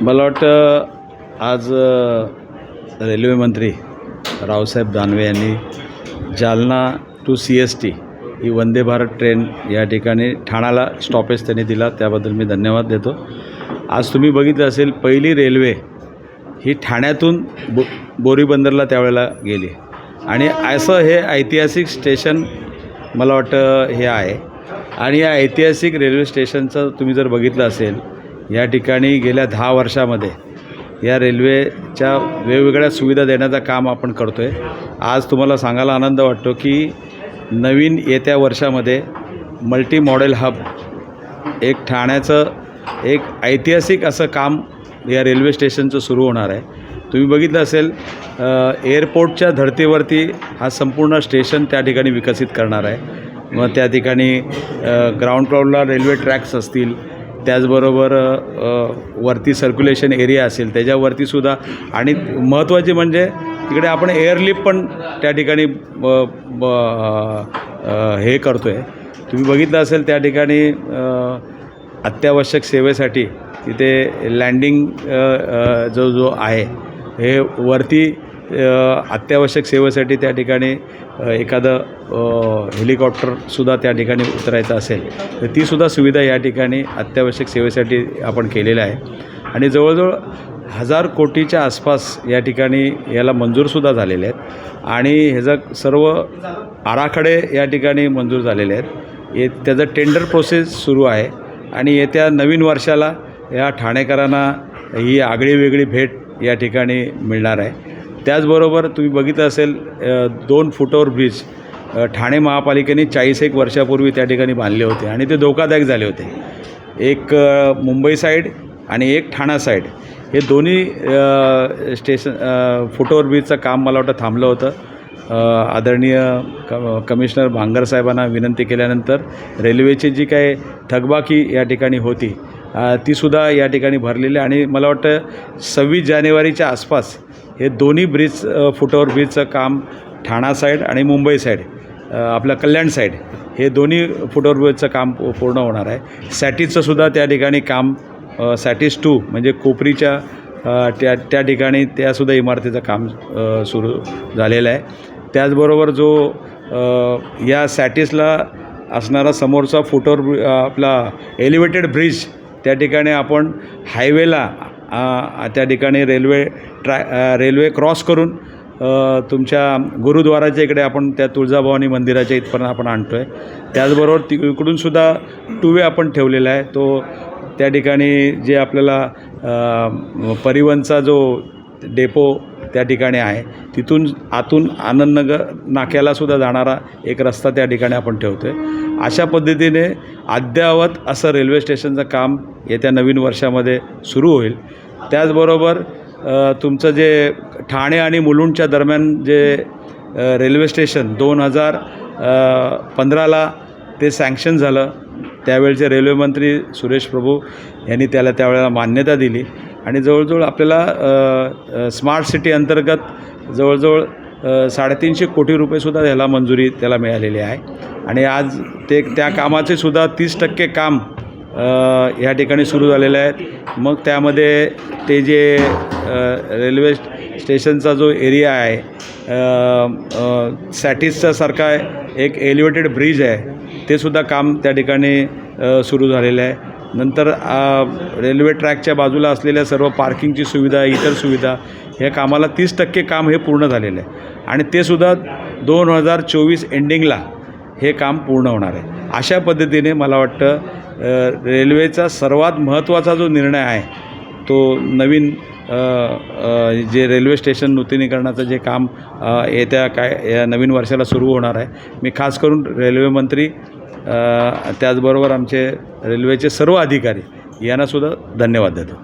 मला वाटतं आज रेल्वेमंत्री रेल्वे मंत्री रावसाहेब दानवे यांनी Jalna to C S T he Vande Bharat train या ठिकाणी ठाण्याला स्टॉपेज त्यांनी दिला. त्याबद्दल मी धन्यवाद देतो. आज तुम्ही बघितलं असेल पहिली रेल्वे ही ठाण्यातून बो बोरीबंदरला त्यावेळेला गेली. आणि असं हे ऐतिहासिक स्टेशन मला वाटतं हे आहे. आणि या ऐतिहासिक रेल्वे स्टेशनचं तुम्ही जर बघितलं असेल या ठिकाणी गेल्या दहा वर्षामध्ये या रेल्वेच्या वेगवेगळ्या सुविधा देण्याचं काम आपण करतो आहे आज तुम्हाला सांगायला आनंद वाटतो की नवीन येत्या वर्षामध्ये मल्टी मॉडेल हब एक ठाण्याचं एक ऐतिहासिक असं काम या रेल्वे स्टेशनचं सुरू होणार आहे. तुम्ही बघितलं असेल एअरपोर्टच्या धर्तीवरती हा संपूर्ण स्टेशन त्या ठिकाणी विकसित करणार आहे. मग त्या ठिकाणी ग्राउंड फ्लोअरला रेल्वे ट्रॅक्स असतील त्याचबरोबर वरती सर्क्युलेशन एरिया असेल त्याच्यावरतीसुद्धा आणि महत्त्वाचे म्हणजे तिकडे आपण एअरलिफ्ट पण त्या ठिकाणी ब- ब- हे करतो आहे तुम्ही बघितलं असेल त्या ठिकाणी अत्यावश्यक सेवेसाठी तिथे लँडिंग जो जो आहे हे वरती अत्यावश्यक सेवेसाठी त्या ठिकाणी एखादं हेलिकॉप्टरसुद्धा त्या ठिकाणी उतरायचं असेल तर तीसुद्धा सुविधा या ठिकाणी अत्यावश्यक सेवेसाठी आपण केलेल्या आहे आणि जवळजवळ हजार कोटीच्या आसपास या ठिकाणी याला मंजूरसुद्धा झालेले आहेत. आणि ह्याचं सर्व आराखडे या ठिकाणी मंजूर झालेले आहेत. ये त्याचं टेंडर प्रोसेस सुरू आहे. आणि येत्या नवीन वर्षाला या ठाणेकरांना ही आगळी वेगळी भेट या ठिकाणी मिळणार आहे. त्याचबरोबर तुम्ही बघितलं असेल दोन फुटोवर ब्रिज ठाणे महापालिकेने चाळीस एक वर्षापूर्वी त्या ठिकाणी बांधले होते आणि ते धोकादायक झाले होते. एक मुंबई साईड आणि एक ठाणा साईड हे दोन्ही स्टेशन फुटोवर ब्रिजचं काम मला वाटतं थांबलं होतं. आदरणीय क कमिशनर भांगर साहेबांना विनंती केल्यानंतर रेल्वेची जी काही थकबाकी या ठिकाणी होती तीसुद्धा या ठिकाणी भरलेली आहे आणि मला वाटतं सव्वीस जानेवारीच्या आसपास हे दोन्ही ब्रिज अ, फुटओव्हर ब्रिजचं काम ठाणा साईड आणि मुंबई साईड आपलं कल्याण साईड हे दोन्ही फुटओव्हर ब्रिजचं काम पूर्ण होणार आहे. सॅटीजचं सुद्धा त्या ठिकाणी काम सॅटीज टू म्हणजे कोपरीच्या त्या त्या ठिकाणी त्यासुद्धा इमारतीचं काम सुरू झालेलं आहे. त्याचबरोबर जो या सॅटिसला असणारा समोरचा फुटओव्हर आपला एलिव्हेटेड ब्रिज त्या ठिकाणी आपण हायवेला त्या ठिकाणी रेल्वे ट्रॅ रेल्वे क्रॉस करून तुमच्या गुरुद्वाराच्या इकडे आपण त्या तुळजाभवानी मंदिराच्या इथपर्यंत आपण आणतो आहे त्याचबरोबर ति इकडूनसुद्धा टू वे आपण ठेवलेला आहे. तो त्या ठिकाणी जे आपल्याला परिवहनचा जो डेपो त्या ठिकाणी आहे. तिथून आतून आनंदनगर नाक्यालासुद्धा जाणारा एक रस्ता त्या ठिकाणी आपण ठेवतो आहे अशा पद्धतीने अद्ययावत असं रेल्वे स्टेशनचं काम येत्या नवीन वर्षामध्ये सुरू होईल. त्याचबरोबर तुमचं जे ठाणे आणि मुलुंडच्या दरम्यान जे रेल्वे स्टेशन दोन हजार पंधराला ते सँक्शन झालं त्यावेळचे रेल्वेमंत्री सुरेश प्रभू यांनी त्याला त्यावेळेला मान्यता दिली. आणि जवळजवळ आपल्याला स्मार्ट सिटी अंतर्गत जवळजवळ साडेतीनशे कोटी रुपयेसुद्धा ह्याला मंजुरी त्याला मिळालेली आहे. आणि आज ते त्या कामाचे सुद्धा तीस टक्के काम ह्या ठिकाणी सुरू झालेले आहेत. मग त्यामध्ये ते जे रेल्वे स्टेशनचा जो एरिया आहे सॅटिसचा सारखा एक एलिवेटेड ब्रिज आहे. ते सुद्धा काम त्या ठिकाणी सुरू झालेलं आहे. नंतर रेल्वे ट्रॅकच्या बाजूला असलेल्या सर्व पार्किंगची सुविधा इतर सुविधा ह्या कामाला तीस टक्के काम हे पूर्ण झालेलं आहे. आणि ते सुद्धा दोन हजार चोवीस एंडिंगला हे काम पूर्ण होणार आहे. अशा पद्धतीने मला वाटतं रेल्वेचा सर्वात महत्त्वाचा जो निर्णय आहे तो नवीन जे रेल्वे स्टेशन नूतनीकरणाचं जे काम येत्या काय या नवीन वर्षाला सुरू होणार आहे. मी खास करून रेल्वे मंत्री त्याचबरोबर आमचे रेल्वेचे सर्व अधिकारी यांनासुद्धा धन्यवाद देतो.